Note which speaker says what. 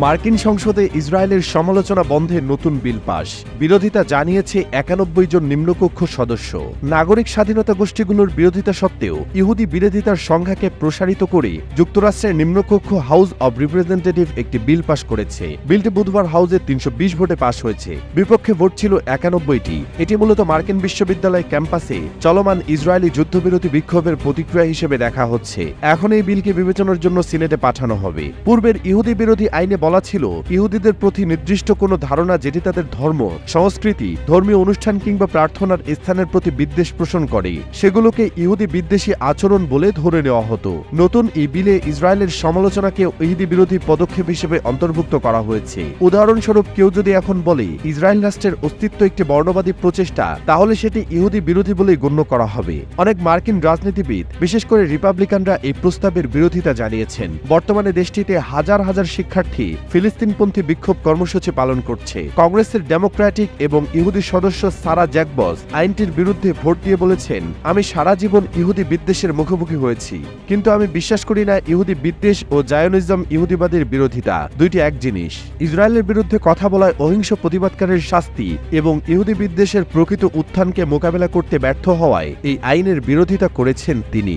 Speaker 1: মার্কিন সংসদে ইসরায়েলের সমালোচনা বন্ধে নতুন বিল পাশ বিরোধিতা জানিয়েছে একানব্বই জন নিম্নকক্ষ সদস্য। নাগরিক স্বাধীনতা গোষ্ঠীগুলোর বিরোধিতা সত্ত্বেও ইহুদি বিরোধিতার সংখ্যাকে প্রসারিত করে যুক্তরাষ্ট্রের নিম্নকক্ষ হাউস অব রিপ্রেজেন্টেটিভ একটি বিল পাশ করেছে। বিলটি বুধবার হাউসে তিনশো বিশ ভোটে পাশ হয়েছে। বিপক্ষে ভোট ছিল একানব্বইটি। এটি মূলত মার্কিন বিশ্ববিদ্যালয় ক্যাম্পাসে চলমান ইসরায়েলি যুদ্ধবিরতি বিক্ষোভের প্রতিক্রিয়া হিসেবে দেখা হচ্ছে। এখন এই বিলকে বিবেচনার জন্য সিনেটে পাঠানো হবে। পূর্বের ইহুদি বিরোধী আইনে বলা ছিল, ইহুদিদের প্রতি নির্দিষ্ট কোনো ধারণা যেটি তাদের ধর্ম, সংস্কৃতি, ধর্মীয় অনুষ্ঠান কিংবা প্রার্থনার স্থানের প্রতি বিদ্বেষ পোষণ করে। সেগুলোকে ইহুদি বিদ্বেষী আচরণ বলে ধরে নেওয়া হতো। নতুন এই বিলে ইসরায়েলের সমালোচনাকে ইহুদি বিরোধী পদক্ষেপ হিসেবে অন্তর্ভুক্ত করা হয়েছে। উদাহরণস্বরূপ কেউ যদি এখন বলে, ইসরায়েল রাষ্ট্রের অস্তিত্ব একটি বর্ণবাদী প্রচেষ্টা তাহলে সেটি ইহুদি বিরোধী বলেই গণ্য করা হবে। অনেক মার্কিন রাজনীতিবিদ, বিশেষ করে রিপাবলিকানরা এই প্রস্তাবের বিরোধিতা জানিয়েছেন। বর্তমানে দেশটিতে হাজার হাজার শিক্ষার্থী ফিলিস্তিনপন্থী বিক্ষোভ কর্মসূচি পালন করছে। কংগ্রেসের ডেমোক্র্যাটিক এবং ইহুদি সদস্য সারা জ্যাকবস আইনটির বিরুদ্ধে ভোট দিয়ে বলেছেন, আমি সারা জীবন ইহুদি বিদ্বেষের মুখোমুখি হয়েছি। কিন্তু আমি বিশ্বাস করি না ইহুদি বিদ্বেষ ও জায়নিজম ইহুদিবাদের বিরোধিতা। দুইটি এক জিনিস, ইসরায়েলের বিরুদ্ধে কথা বলায় অহিংস প্রতিবাদকারীর শাস্তি এবং ইহুদি বিদ্বেষের প্রকৃত উত্থানকে মোকাবেলা করতে ব্যর্থ হওয়ায় এই আইনের বিরোধিতা করেছেন তিনি।